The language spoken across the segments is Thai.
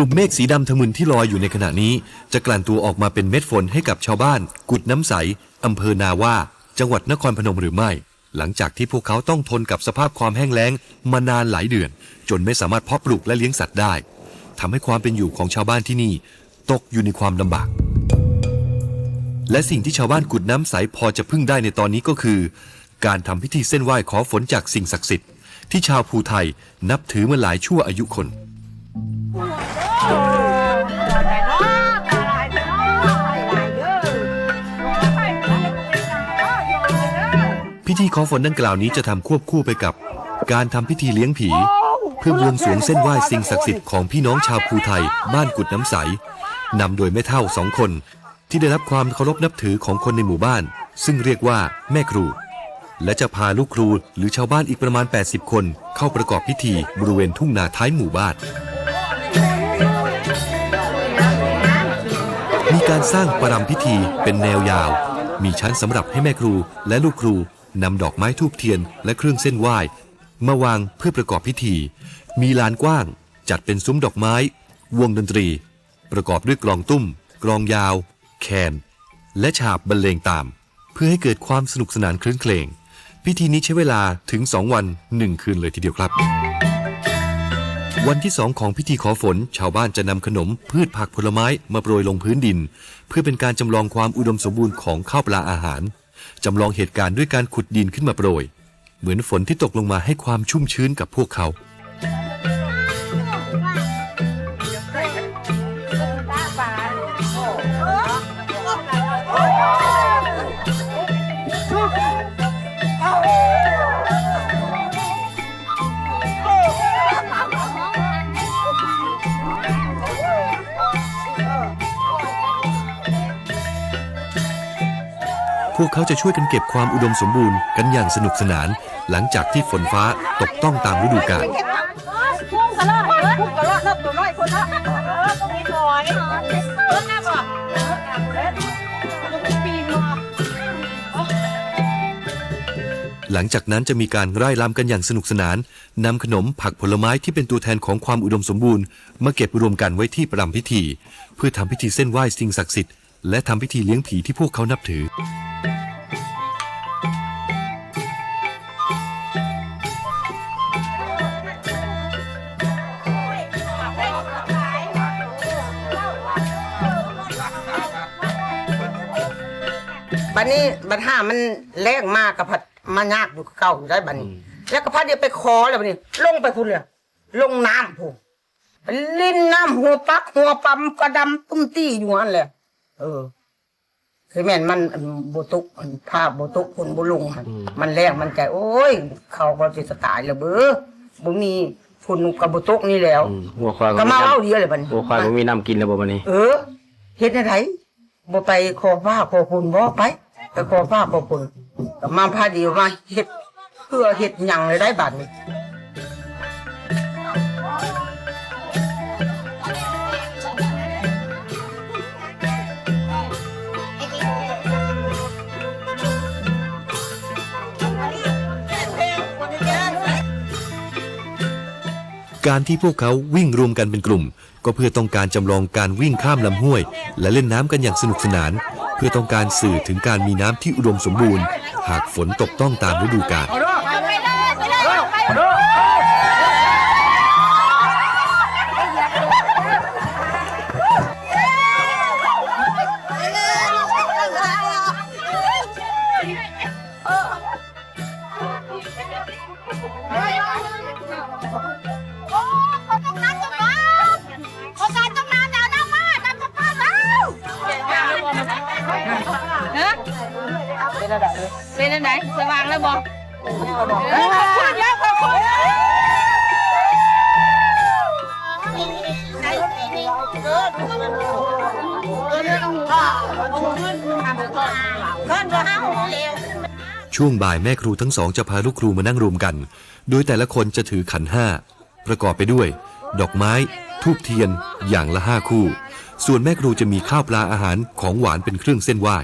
ลุ่มเมฆสีดำทะมึนที่ลอยอยู่ในขณะนี้ จะกลั่นตัวออกมาเป็นเม็ดฝนให้กับชาวบ้าน กุดน้ำใสอำเภอนาว่า จังหวัดนครพนมหรือไม่ หลังจากที่พวกเขาต้องทนกับสภาพความแห้งแล้งมานานหลายเดือน จนไม่สามารถเพาะปลูกและเลี้ยงสัตว์ได้ทำให้ความเป็นอยู่ของชาวบ้านที่นี่ ตกอยู่ในความลำบาก และสิ่งที่ชาวบ้านกุดน้ำใสพอจะพึ่งได้ในตอนนี้ก็คือ การทำพิธีเส้นไหว้ขอฝนจากสิ่งศักดิ์สิทธิ์ที่ชาวภูไทยนับถือมาหลายชั่วอายุคน ธีขอฝนดังกล่าวนี้จะทำควบคู่ไปกับ การทำพิธีเลี้ยงผี เพื่อบวงสรวงเส้นไหว้สิ่งศักดิ์สิทธิ์ของพี่น้องชาวภูไทย บ้านกุดน้ำใสนำโดยแม่เท่าสองคน ที่ได้รับความเคารพนับถือของคนในหมู่บ้าน ซึ่งเรียกว่าแม่ครู และจะพาลูกครูหรือชาวบ้านอีกประมาณ 80 คน เข้าประกอบพิธีบริเวณทุ่งนาท้ายหมู่บ้านมีการสร้างประรำพิธีเป็นแนวยาว มีชั้นสำหรับให้แม่ครูและลูกครู นำดอกไม้ทูบเทียนและเครื่องเส้นไหว้ มาวางเพื่อประกอบพิธี มีลานกว้าง จัดเป็นซุ้มดอกไม้ วงดนตรี ประกอบด้วยกลองตุ้ม กลองยาว แคน และฉาบบรรเลงตาม เพื่อให้เกิดความสนุกสนานคลื้นเครงพิธีนี้ใช้เวลาถึง 2 วัน 1 คืนเลยทีเดียวครับ วันที่สองของพิธีขอฝน ชาวบ้านจะนำขนม พืชผักผลไม้มาโปรยลงพื้นดิน เพื่อเป็นการจำลองความอุดมสมบูรณ์ของข้าวปลาอาหาร จำลองเหตุการณ์ด้วยการขุดดินขึ้นมาโปรย เหมือนฝนที่ตกลงมาให้ความชุ่มชื้นกับพวกเขา วกเขาจะช่วยกันเก็บความอุดมสมบูรณ์กันอย่างสนุกสนาน หลังจากที่ฝนฟ้าตกต้องตามฤดูกาลพุ่งกระรอกพุ่งกระรอกนับตัวน้อยคนละเอองนี้หน่อยเพิ่นน่าบอกปีนบอกหลังจากนั้นจะมีการไร่รำกันอย่างสนุกสนานนำขนมผักผลไม้ที่เป็นตัวแทนของความอุดมสมบูรณ์ มาเก็บรวมกันไว้ที่ประรำพิธี เพื่อทำพิธีเส้นไหว้สิ่งศักดิ์สิทธิ์ และทำพิธีเลี้ยงผีที่พวกเขานับถือ บัดนี้บัดห้ามันแรงมากกับพัดมายากอยู่กับเก่าอยู่ได้บัดนี้ แล้วก็พัดเดียวไปคอแล้วบัดนี้ ลงไปพุ่นเลยลงน้ำพุ่นไปลิ้นน้ำหัวปักหัวปั๊มกระดำตุ้มตี้อยู่นั่นแหละ เออ คือแม่นมันอันโบตุกอันภาพโบตุกพุ่นบุลุงหั่นมันแรงมันใจ โอ้ย เขาก็จะตายแล้วเบ้อบ่มีพุ่นกับโบตุกนี่แล้ว อืมหัวควายก็มาน้ำเอาเดียวเลยบัดนี้หัวควายมันมีน้ำกินแล้วบ่บัดนี้ เออเฮ็ดอะไรบ่ไปขอฟ้าขอคุณบ่ไปไปขอฟ้าขอคุณก็มาพาเดียวมาเฮ็ดเพื่อเฮ็ดหยังเลยได้บัดนี้ การที่พวกเขาวิ่งรวมกันเป็นกลุ่ม ก็เพื่อต้องการจำลองการวิ่งข้ามลำห้วย และเล่นน้ำกันอย่างสนุกสนาน เพื่อต้องการสื่อถึงการมีน้ำที่อุดมสมบูรณ์ หากฝนตกต้องตามฤดูกาล เป็นอันไหนสว่างแล้วบอกขอบคุณแล้วขอบคุณช่วงบ่ายแม่ครูทั้งสองจะพาลูกครูมานั่งรวมกัน โดยแต่ละคนจะถือขันห้า ประกอบไปด้วย ดอกไม้ทูบเทียนอย่างละห้าคู่ ส่วนแม่ครูจะมีข้าวปลาอาหารของหวานเป็นเครื่องเส้นไหว้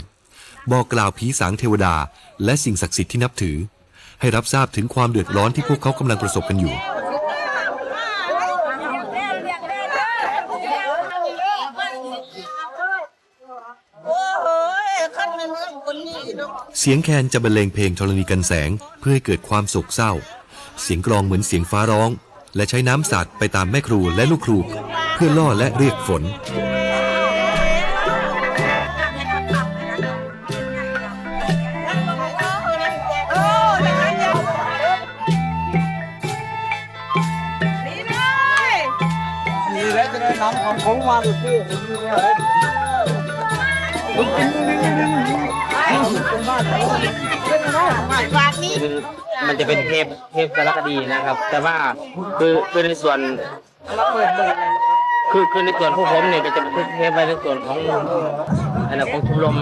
บอกกล่าวผีสางเทวดา และสิ่งศักดิ์สิทธิ์ที่นับถือ ให้รับทราบถึงความเดือดร้อนที่พวกเขากำลังประสบกันอยู่ เสียงแคนจะบรรเลงเพลงธรณีกันแสงเพื่อให้เกิดความโศกเศร้า เสียงกลองเหมือนเสียงฟ้าร้อง และใช้น้ำสาดไปตามแม่ครูและลูกครู เพื่อล่อและเรียกฝน ของผมมาดูที่นี่เนี่ยเลยคือมันจะเป็นเทปเทปสารคดีนะครับ แต่ว่าคือคือในส่วนคือคือในส่วนพวกผมเนี่ยก็จะเป็นเทปไว้ในส่วนของอันนั้นของชมรม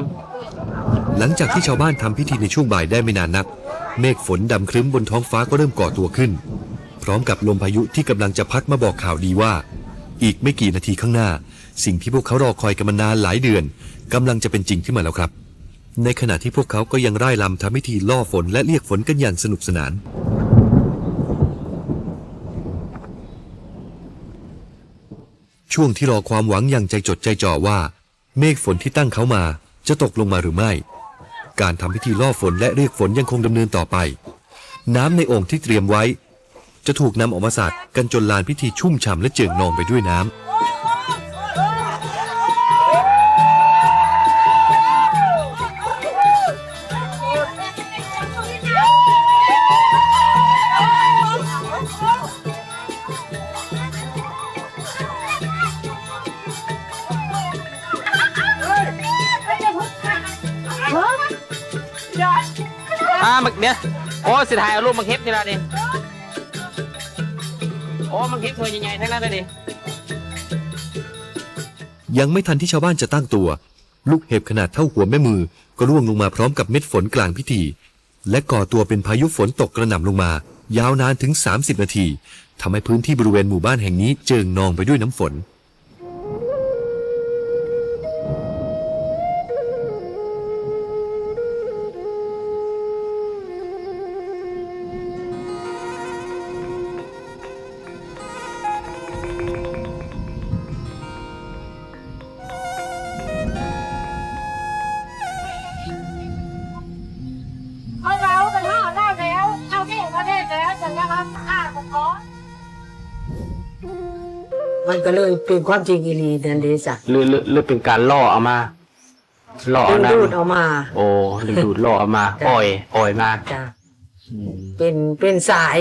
หลังจากที่ชาวบ้านทำพิธีในช่วงบ่ายได้ไม่นานนัก เมฆฝนดำครึ้มบนท้องฟ้าก็เริ่มก่อตัวขึ้น พร้อมกับลมพายุที่กำลังจะพัดมาบอกข่าวดีว่า อีกไม่กี่นาทีข้างหน้า สิ่งที่พวกเขารอคอยกันมานานหลายเดือนกำลังจะเป็นจริงขึ้นมาแล้วครับ ในขณะที่พวกเขาก็ยังร่ายรำทำพิธีล่อฝนและเรียกฝนกันอย่างสนุกสนาน ช่วงที่รอความหวังอย่างใจจดใจจ่อว่า เมฆฝนที่ตั้งเขามาจะตกลงมาหรือไม่ การทำพิธีล่อฝนและเรียกฝนยังคงดำเนินต่อไป น้ำในโอ่งที่เตรียมไว้ จะถูกนำออกมาสาดกันจนลานพิธีชุ่มฉ่ำและเจิ่งนองไปด้วยน้ำอ่ามักเนี้ยโอ้สิถ่ายเอารูปมาเทปนี่ละดิโอ้มันเทปตัวใหญ่ๆทั้งนั้นเลยดิยังไม่ทันที่ชาวบ้านจะตั้งตัว ลูกเห็บขนาดเท่าหัวแม่มือ ก็ร่วงลงมาพร้อมกับเม็ดฝนกลางพิธี และก่อตัวเป็นพายุฝนตกกระหน่ำลงมา ยาวนานถึง 30 นาทีทำให้พื้นที่บริเวณหมู่บ้านแห่งนี้เจิงนองไปด้วยน้ำฝน มันก็เลยเป็นความจริงอีหลีนั่นเดจ้ะหรือหรือหรือเป็นการล่อเอามาล่อดึเอางน้ดูดออกมาำโอ้ดึงดูดล่อเอามาปล่อยปล่อยมาจ้ะเป็นเป็นสาย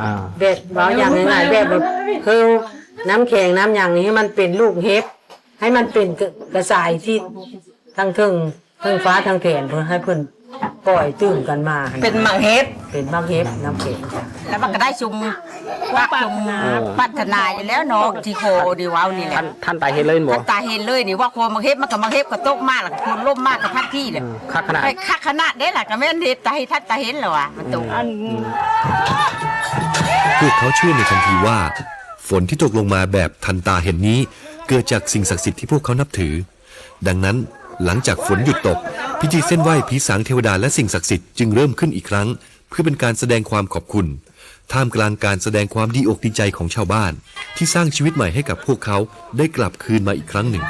อ่าแบบว่าอย่างง่ายๆแบบแบบคือน้ำแข็งน้ำอย่างนี้ให้มันเป็นลูกเห็บให้มันเป็นกระกระสายที่ทั้งเทิงเทิงฟ้าทั้งแผ่นเพื่อให้เพิ่น ปล่อยตื่นกันมาเป็นมังเฮ็ดเป็นบางเห็บน้ำแข็งจ้ะแล้วมันก็ได้ชุมวักชุมพัฒนาอยู่แล้วเนาะที่โคดีว้าวนี่แหละท่านท่านตายเห็นเลยบ่ท่านตาเห็นเลยนี่ว่าโคมังเฮ็ดมันก็มังเฮ็ดก็ตกมากแล้วก็คนล่มมากกับพัดที่เลยคักขนาดไปคักขนาดเด้ล่ะก็แม่นเฮ็ดตาให้ท่านตาเห็นแล้วอะมันตกพวกเขาเชื่อในทันทีว่า ฝนที่ตกลงมาแบบทันตาเห็นนี้ เกิดจากสิ่งศักดิ์สิทธิ์ที่พวกเขานับถือ ดังนั้นหลังจากฝนหยุดตก พิธีเส้นไหว้ผีสางเทวดาและสิ่งศักดิ์สิทธิ์จึงเริ่มขึ้นอีกครั้ง เพื่อเป็นการแสดงความขอบคุณ ท่ามกลางการแสดงความดีอกดีใจของชาวบ้าน ที่สร้างชีวิตใหม่ให้กับพวกเขาได้กลับคืนมาอีกครั้งหนึ่ง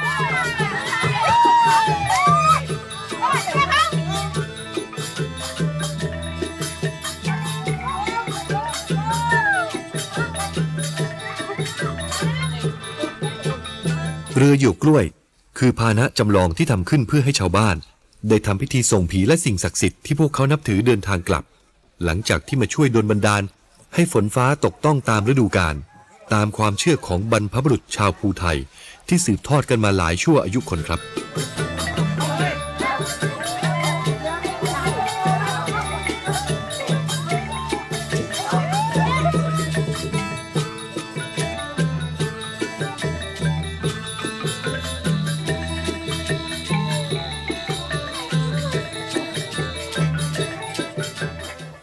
เรือหยวกกล้วย คือพาหนะจำลองที่ทำขึ้นเพื่อให้ชาวบ้าน ได้ทำพิธีส่งผีและสิ่งศักดิ์สิทธิ์ที่พวกเขานับถือเดินทางกลับ หลังจากที่มาช่วยดลบันดาล ให้ฝนฟ้าตกต้องตามฤดูกาลตามความเชื่อของบรรพบุรุษชาวภูไทย ที่สืบทอดกันมาหลายชั่วอายุคนครับ